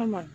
Нормально.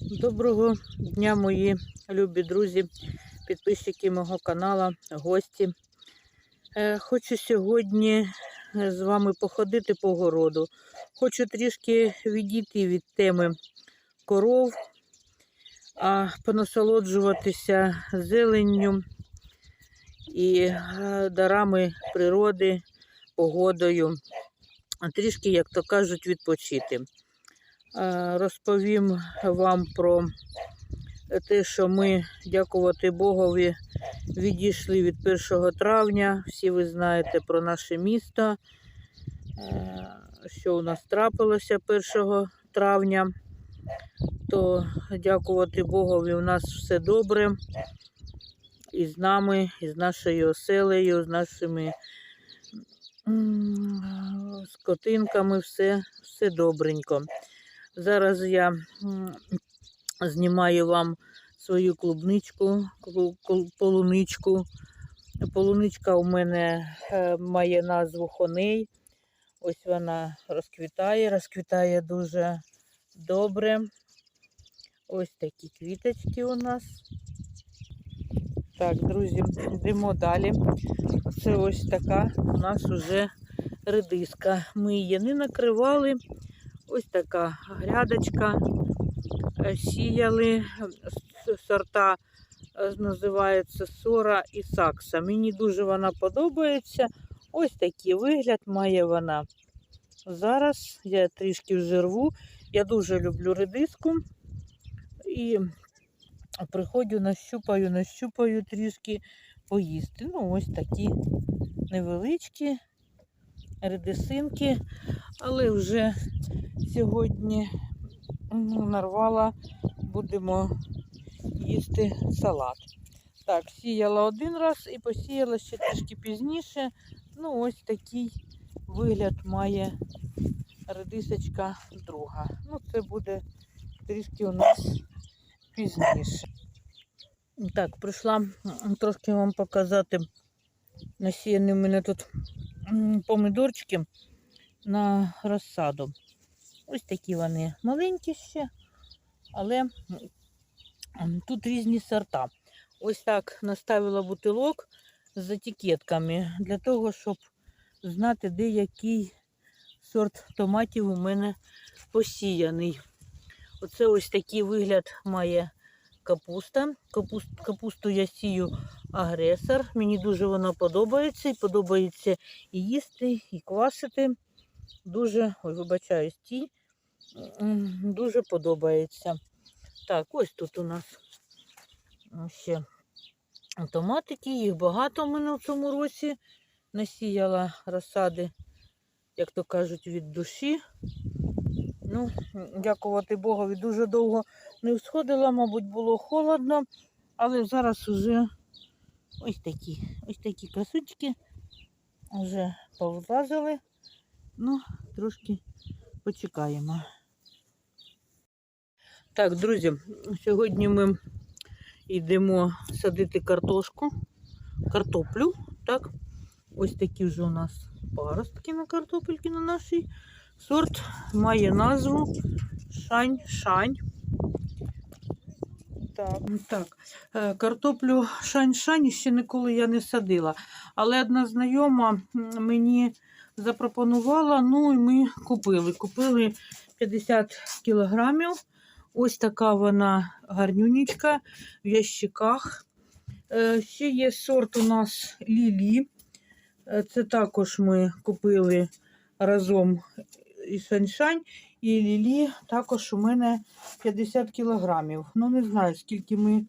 Доброго дня, мої любі друзі, підписчики мого каналу, гості. Е, Хочу сьогодні е, з вами походити по городу. Хочу трішки відійти від теми коров, а понасолоджуватися зеленню і дарами природи, погодою. Трішки, як то кажуть, відпочити. Розповім вам про те, що ми, дякувати Богові, відійшли від 1 травня. Всі ви знаєте про наше місто, е, що у нас трапилося 1 травня. То дякувати Богові, у нас все добре. І з нами, і з нашою оселею, з нашими скотинками, все, все добренько. Зараз я знімаю вам свою клубничку, полуничку. Полуничка у мене е, має назву Хоней. Ось вона розквітає, розквітає дуже добре. Ось такі квіточки у нас. Так, друзі, йдемо далі. Це ось така у нас уже редиска. Ми її не накривали. Ось така грядочка. Е, Сіяли сорта, е, називається Сора і Сакса. Мені дуже вона подобається. Ось такий вигляд має вона. Зараз я трішки вже рву. Я дуже люблю редиску. І приходжу, нащупаю, нащупаю трішки поїсти. Ну, ось такі невеличкі редисинки, але вже сьогодні нарвала, будемо їсти салат. Так, сіяла один раз і посіяла ще трішки пізніше. Ну, ось такий вигляд має редисочка друга. Ну, це буде трішки у нас пізніше. Так, прийшла трошки вам показати насіяні в мене тут помидорчики на розсаду. Ось такі вони маленькі ще, але тут різні сорта. Ось так наставила бутилок з етикетками для того, щоб знати, де який сорт томатів у мене посіяний. Оце ось такий вигляд має капуста. Капуст, капусту я сію агресор. Мені дуже вона подобається. І подобається і їсти, і квасити. Дуже, ой, вибачаюсь, тінь. М, Дуже подобається. Так, ось тут у нас ще томатики. Їх багато в мене в цьому році. Насіяла розсади, як то кажуть, від душі. Ну, дякувати Богові, дуже довго не всходила, мабуть, було холодно, але зараз уже ось такі, ось такі красунчики вже повлазили. Ну, трошки почекаємо. Так, друзі, сьогодні ми йдемо садити картошку, картоплю. Так, ось такі вже у нас паростки на картопельки на нашій. Сорт має назву Шань-Шань. Так, так. е, Картоплю Шань-Шань ще ніколи я не садила. Але одна знайома мені запропонувала, ну і ми купили. Купили 50 кілограмів. Ось така вона гарнюнічка в ящиках. Е, Ще є сорт у нас Лілі. Е, Це також ми купили разом і Шань-Шань, і Лілі також у мене 50 кілограмів. Ну, не знаю, скільки ми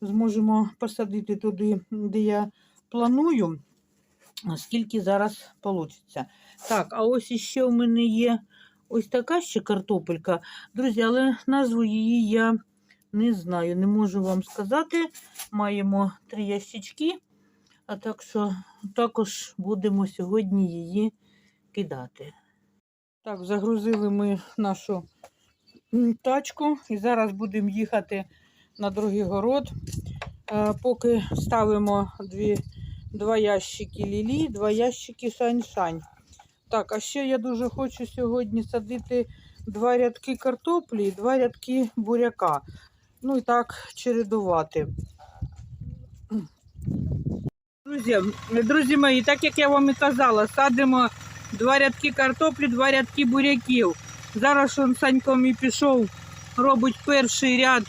зможемо посадити туди, де я планую, скільки зараз вийде. Так, а ось іще у мене є ось така ще картопелька. Друзі, але назву її я не знаю, не можу вам сказати. Маємо три ящички, а так що також будемо сьогодні її кидати. Так, загрузили ми нашу тачку і зараз будемо їхати на другий город. Е, Поки ставимо дві два ящики лілі, два ящики шань-шань. Так, а ще я дуже хочу сьогодні садити два рядки картоплі і два рядки буряка. Ну і так чередувати. Друзі, друзі мої, так як я вам і казала, садимо два рядки картоплі, два рядки буряків. Зараз он Санько мій пішов, робить перший ряд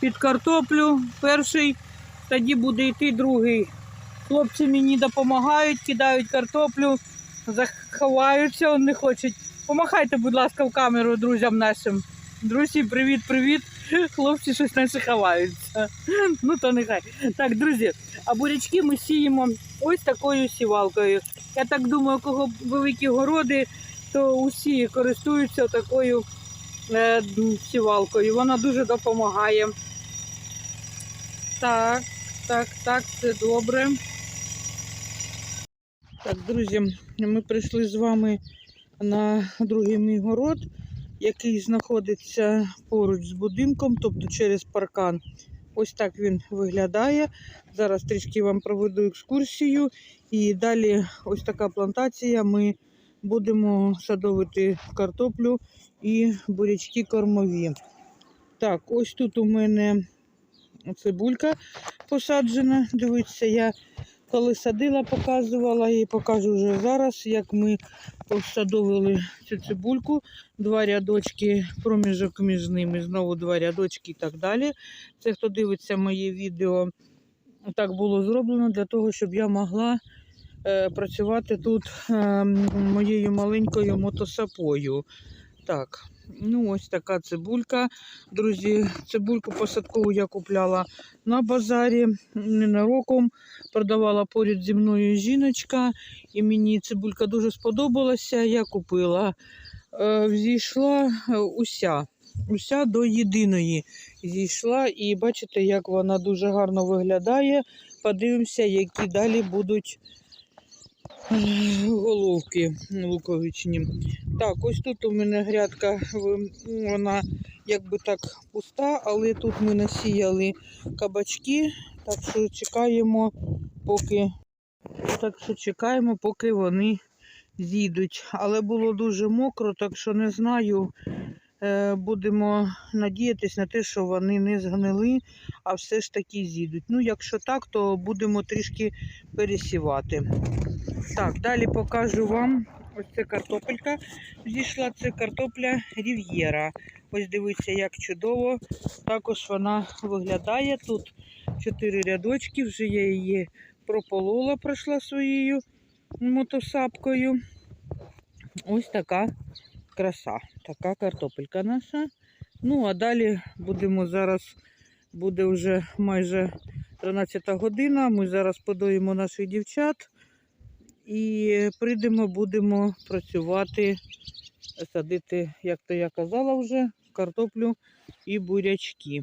під картоплю, перший, тоді буде йти другий. Хлопці мені допомагають, кидають картоплю, заховаються, вони не хочуть. Помахайте, будь ласка, в камеру друзям нашим. Друзі, привіт, привіт. Хлопці щось наші ховаються. Ну то нехай. Так, друзі, а бурячки ми сіємо ось такою сівалкою. Я так думаю, у кого великі городи, то усі користуються такою е, сівалкою. Вона дуже допомагає. Так, так, так, це добре. Так, друзі, ми прийшли з вами на другий мій город, який знаходиться поруч з будинком, тобто через паркан. Ось так він виглядає. Зараз трішки вам проведу екскурсію. І далі ось така плантація. Ми будемо садовити картоплю і бурячки кормові. Так, ось тут у мене цибулька посаджена. Дивіться, я коли садила, показувала і покажу вже зараз, як ми посадовили цю цибульку. Два рядочки, проміжок між ними, знову два рядочки і так далі. Це хто дивиться моє відео, так було зроблено для того, щоб я могла працювати тут е, моєю маленькою мотосапою. Так, ну ось така цибулька. Друзі, цибульку посадкову я купляла на базарі ненароком. Продавала поряд зі мною жіночка, і мені цибулька дуже сподобалася. Я купила. Е, Зійшла е, уся, уся до єдиної зійшла, і бачите, як вона дуже гарно виглядає. Подивимося, які далі будуть е, головки луковичні. Так, ось тут у мене грядка, вона якби так пуста, але тут ми насіяли кабачки, так що чекаємо, поки так що чекаємо, поки вони зійдуть. Але було дуже мокро, так що не знаю. Е, Будемо надіятися на те, що вони не згнили, а все ж таки зійдуть. Ну, якщо так, то будемо трішки пересівати. Так, далі покажу вам. Ось це картопелька. Зійшла це картопля Рів'єра. Ось дивіться, як чудово. Також вона виглядає. Тут чотири рядочки, вже я її прополола, пройшла своєю мотосапкою. Ось така краса, така картопелька наша. Ну, а далі будемо зараз, буде вже майже 13 година. Ми зараз подоїмо наших дівчат і прийдемо, будемо працювати, садити, як то я казала вже, картоплю і бурячки.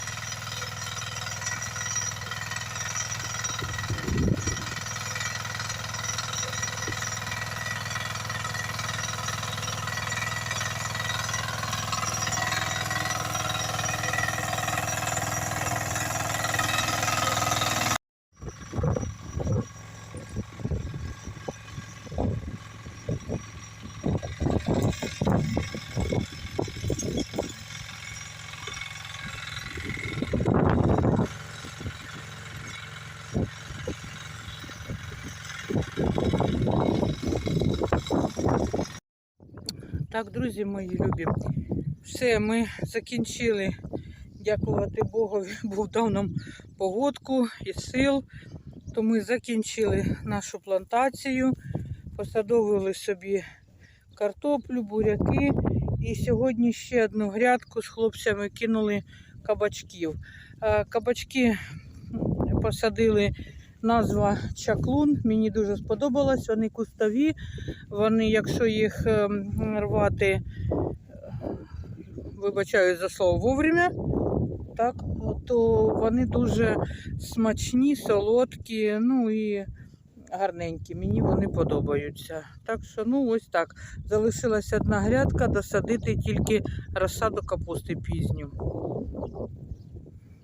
Так, друзі мої любі, все, ми закінчили. Дякувати Богові, Бог дав нам погодку і сил. То ми закінчили нашу плантацію, посадовили собі картоплю, буряки. І сьогодні ще одну грядку з хлопцями кинули кабачків. Кабачки посадили назва чаклун. Мені дуже сподобалось. Вони кустові. Вони, якщо їх ем, рвати, вибачаю за слово вовремя, так, то вони дуже смачні, солодкі, ну і гарненькі. Мені вони подобаються. Так що, ну ось так. Залишилася одна грядка, досадити тільки розсаду капусти пізню.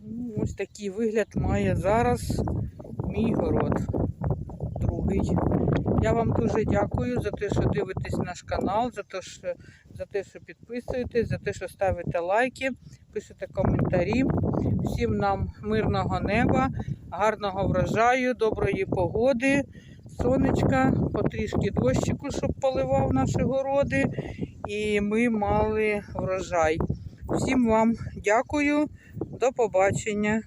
Ну, ось такий вигляд має зараз мій город. Другий. Я вам дуже дякую за те, що дивитесь наш канал, за те, що, за те, що підписуєтесь, за те, що ставите лайки, пишете коментарі. Всім нам мирного неба, гарного врожаю, доброї погоди, сонечка, потрішки дощику, щоб поливав наші городи. І ми мали врожай. Всім вам дякую, до побачення.